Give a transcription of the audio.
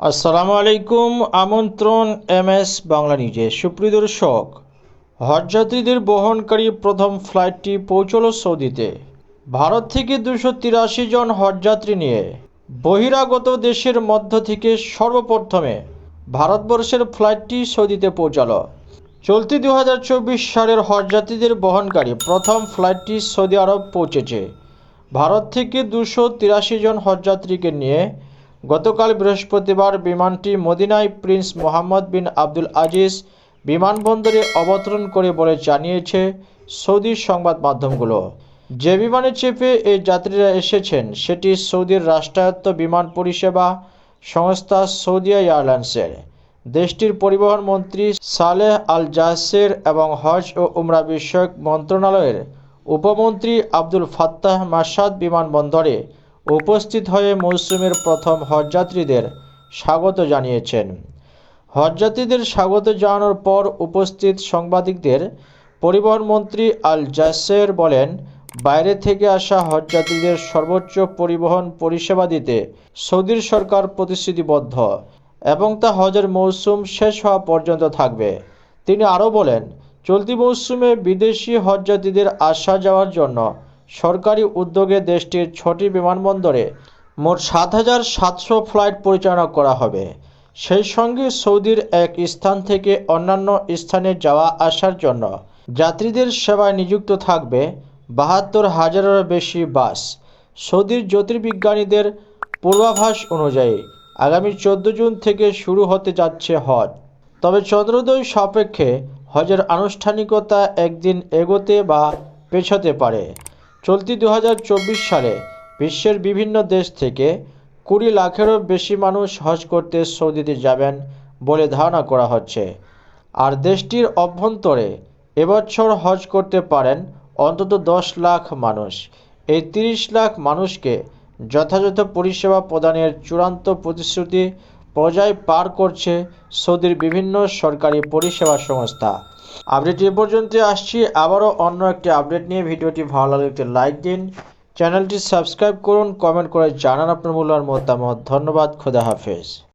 আসসালামু আলাইকুম, আমন্ত্রণ এম এস বাংলা নিউজে। সুপ্রিয় দর্শক, হজযাত্রীদের বহনকারী প্রথম ফ্লাইটটি পৌঁছল সৌদিতে। ভারত থেকে দুশো তিরাশি জন হজযাত্রী নিয়ে বহিরাগত দেশের মধ্য থেকে সর্বপ্রথমে ভারতবর্ষের ফ্লাইটটি সৌদিতে পৌঁছালো। চলতি দু চব্বিশ সালের হজযাত্রীদের বহনকারী প্রথম ফ্লাইটটি সৌদি আরব পৌঁছেছে। ভারত থেকে দুশো তিরাশি জন হজযাত্রীকে নিয়ে গতকাল বৃহস্পতিবার বিমানটি মদিনায় Prince Mohammad bin Abdul Aziz বিমানবন্দরে অবতরণ করে বলে জানিয়েছে সৌদি সংবাদ মাধ্যমগুলো। যে বিমানে চেপে এই যাত্রীরা এসেছেন, সেটি সৌদির রাষ্ট্রায়ত্ত বিমান পরিষেবা সংস্থা সৌদিয়া এয়ারলাইন্সের। দেশটির পরিবহন মন্ত্রী সালেহ আল জাসের এবং হজ ও উমরা বিষয়ক মন্ত্রণালয়ের উপমন্ত্রী আব্দুল ফাত্তাহ মাসাদ বিমানবন্দরে উপস্থিত হয়ে মৌসুমের প্রথম হজযাত্রীদের স্বাগত জানিয়েছেন। হজযাত্রীদের স্বাগত জানানোর পর উপস্থিত সাংবাদিকদের পরিবহন মন্ত্রী আল জাসের বলেন, বাইরে থেকে আসা হজযাত্রীদের সর্বোচ্চ পরিবহন পরিষেবা দিতে সৌদির সরকার প্রতিশ্রুতিবদ্ধ এবং তা হজের মৌসুম শেষ হওয়া পর্যন্ত থাকবে। তিনি আরও বলেন, চলতি মৌসুমে বিদেশি হজযাত্রীদের আসা যাওয়ার জন্য সরকারি উদ্যোগে দেশটির ছটি বিমানবন্দরে মোট সাত হাজার সাতশো ফ্লাইট পরিচালনা করা হবে। সেই সঙ্গে সৌদির এক স্থান থেকে অন্যান্য স্থানে যাওয়া আসার জন্য যাত্রীদের সেবায় নিযুক্ত থাকবে বাহাত্তর হাজারেরও বেশি বাস। সৌদির জ্যোতির্বিজ্ঞানীদের পূর্বাভাস অনুযায়ী আগামী চোদ্দ জুন থেকে শুরু হতে যাচ্ছে হজ। তবে চন্দ্রোদয় সাপেক্ষে হজের আনুষ্ঠানিকতা একদিন এগোতে বা পেছোতে পারে। চলতি দু হাজার চব্বিশ সালে বিশ্বের বিভিন্ন দেশ থেকে কুড়ি লাখেরও বেশি মানুষ হজ করতে সৌদিতে যাবেন বলে ধারণা করা হচ্ছে। আর দেশটির অভ্যন্তরে এবছর হজ করতে পারেন অন্তত দশ লাখ মানুষ। এই তিরিশ লাখ মানুষকে যথাযথ পরিষেবা প্রদানের চূড়ান্ত প্রতিশ্রুতি পর্যায় পার করছে সৌদির বিভিন্ন সরকারি পরিষেবা সংস্থা। আপডেট এ পর্যন্ত আসছি। আবারও অন্য একটি আপডেট নিয়ে ভিডিওটি ভালো লাগলে একটি লাইক দিন। চ্যানেলটি সাবস্ক্রাইব করুন, কমেন্ট করে জানান আপনার মূল্যার মতামত। ধন্যবাদ, খোদা হাফেজ।